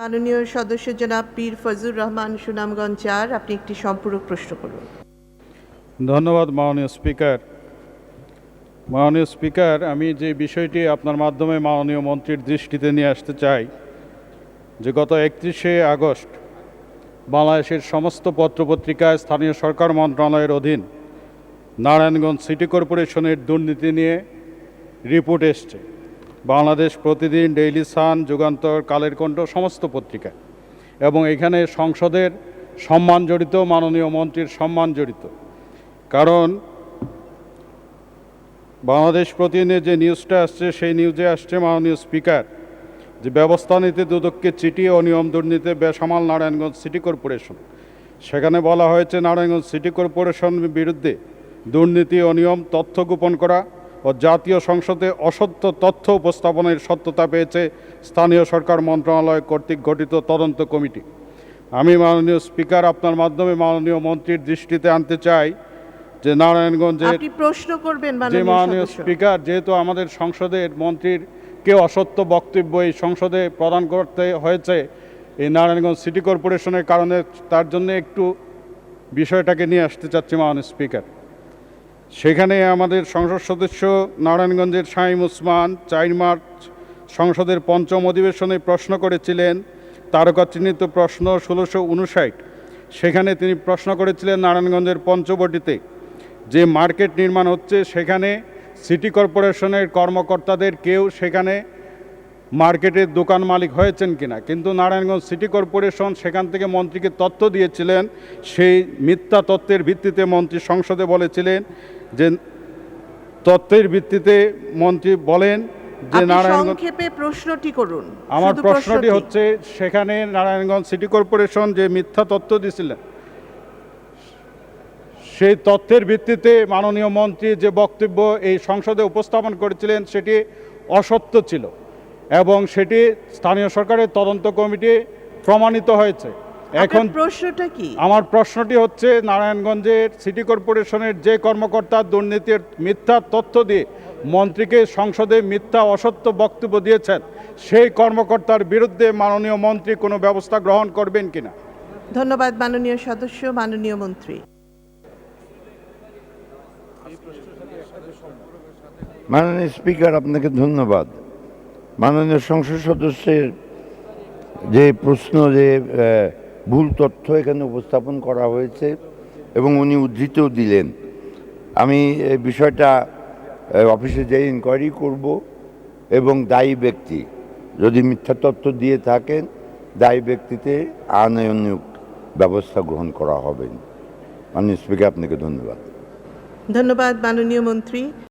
মাননীয় সদস্য জনাব পীর ফজুর রহমান, সুনামগঞ্জ চার, আপনি একটি সম্পূরক প্রশ্ন করুন। ধন্যবাদ মাননীয় স্পিকার। মাননীয় স্পিকার, আমি যে বিষয়টি আপনার মাধ্যমে মাননীয় মন্ত্রীর দৃষ্টিতে নিয়ে আসতে চাই, যে গত একত্রিশে আগস্ট বাংলাদেশের সমস্ত পত্রপত্রিকায় স্থানীয় সরকার মন্ত্রণালয়ের অধীন নারায়ণগঞ্জ সিটি কর্পোরেশনের দুর্নীতি নিয়ে রিপোর্ট এসছে। বাংলাদেশ প্রতিদিন ডেইলি সান, যুগান্তর, কালের কণ্ঠ, সমস্ত পত্রিকায়। এবং এখানে সংসদের সম্মান জড়িত, মাননীয় মন্ত্রীর সম্মান জড়িত। কারণ বাংলাদেশ প্রতিদিনের যে নিউজটা আসছে, সেই নিউজে আসছে মাননীয় স্পিকার যে ব্যবস্থা নিতে, দুদককে চিঠি ও নিয়ম দুর্নীতি বেসামাল নারায়ণগঞ্জ সিটি কর্পোরেশন। সেখানে বলা হয়েছে, নারায়ণগঞ্জ সিটি কর্পোরেশন বিরুদ্ধে দুর্নীতি অনিয়ম তথ্য গোপন করা ও জাতীয় সংসদে অসত্য তথ্য উপস্থাপনের সত্যতা পেয়েছে স্থানীয় সরকার মন্ত্রণালয় কর্তৃক গঠিত তদন্ত কমিটি। আমি মাননীয় স্পিকার আপনার মাধ্যমে মাননীয় মন্ত্রীর দৃষ্টিতে আনতে চাই যে নারায়ণগঞ্জের প্রশ্ন করবেন যে মাননীয় স্পিকার যেহেতু আমাদের সংসদের মন্ত্রীর কে অসত্য বক্তব্য এই সংসদে প্রদান করতে হয়েছে এই নারায়ণগঞ্জ সিটি কর্পোরেশনের কারণে তার জন্য একটু বিষয়টাকে নিয়ে আসতে চাচ্ছি মাননীয় স্পিকার। সেখানে আমাদের সংসদ সদস্য নারায়ণগঞ্জের শাহিম উসমান চার মার্চ সংসদের পঞ্চম অধিবেশনে প্রশ্ন করেছিলেন, তারকা চিহ্নিত প্রশ্ন ষোলোশো উনষাট। সেখানে তিনি প্রশ্ন করেছিলেন নারায়ণগঞ্জের পঞ্চবটিতে, যে মার্কেট নির্মাণ হচ্ছে সেখানে সিটি কর্পোরেশনের কর্মকর্তাদের কেউ সেখানে মার্কেটের দোকান মালিক হয়েছেন কিনা। কিন্তু নারায়ণগঞ্জ সিটি কর্পোরেশন সেখান থেকে মন্ত্রীকে তথ্য দিয়েছিলেন, সেই মিথ্যা তথ্যের ভিত্তিতে মন্ত্রী সংসদে বলেছিলেন যে তথ্যের ভিত্তিতে মন্ত্রী বলেন যে নারায়ণগঞ্জ সংক্ষেপে প্রশ্নটি করুন। আমার প্রশ্নটি হচ্ছে সেখানে নারায়ণগঞ্জ সিটি কর্পোরেশন যে মিথ্যা তথ্য দিছিলেন সেই তথ্যের ভিত্তিতে মাননীয় মন্ত্রী যে বক্তব্য এই সংসদে উপস্থাপন করেছিলেন সেটি অসত্য ছিল এবং সেটি স্থানীয় সরকারের তদন্ত কমিটি প্রমাণিত হয়েছে। এখন প্রশ্নটা কি? আমার প্রশ্নটি হচ্ছে নারায়ণগঞ্জের সিটি কর্পোরেশনের যে কর্মকর্তা দুর্নীতির মিথ্যা তথ্য দিয়ে মন্ত্রীকে সংসদে মিথ্যা অসত্য বক্তব্য দিয়েছেন সেই কর্মকর্তার বিরুদ্ধে মাননীয় মন্ত্রী কোনো ব্যবস্থা গ্রহণ করবেন কিনা? ধন্যবাদ মাননীয় সদস্য মাননীয় মন্ত্রী। মাননীয় স্পিকার আপনাকে ধন্যবাদ। মাননীয় সংসদ সদস্যের যে প্রশ্ন যে ভুল তথ্য এখানে উপস্থাপন করা হয়েছে এবং উনি উদ্ধৃতও দিলেন। আমি এই বিষয়টা অফিসে যেয়ে ইনকোয়ারি করব এবং দায়ী ব্যক্তি, যদি মিথ্যা তথ্য দিয়ে থাকেন, দায়ী ব্যক্তিতে আনয়নিক ব্যবস্থা গ্রহণ করা হবে। মাননীয় স্পিকার, আপনাকে ধন্যবাদ। ধন্যবাদ, মাননীয় মন্ত্রী।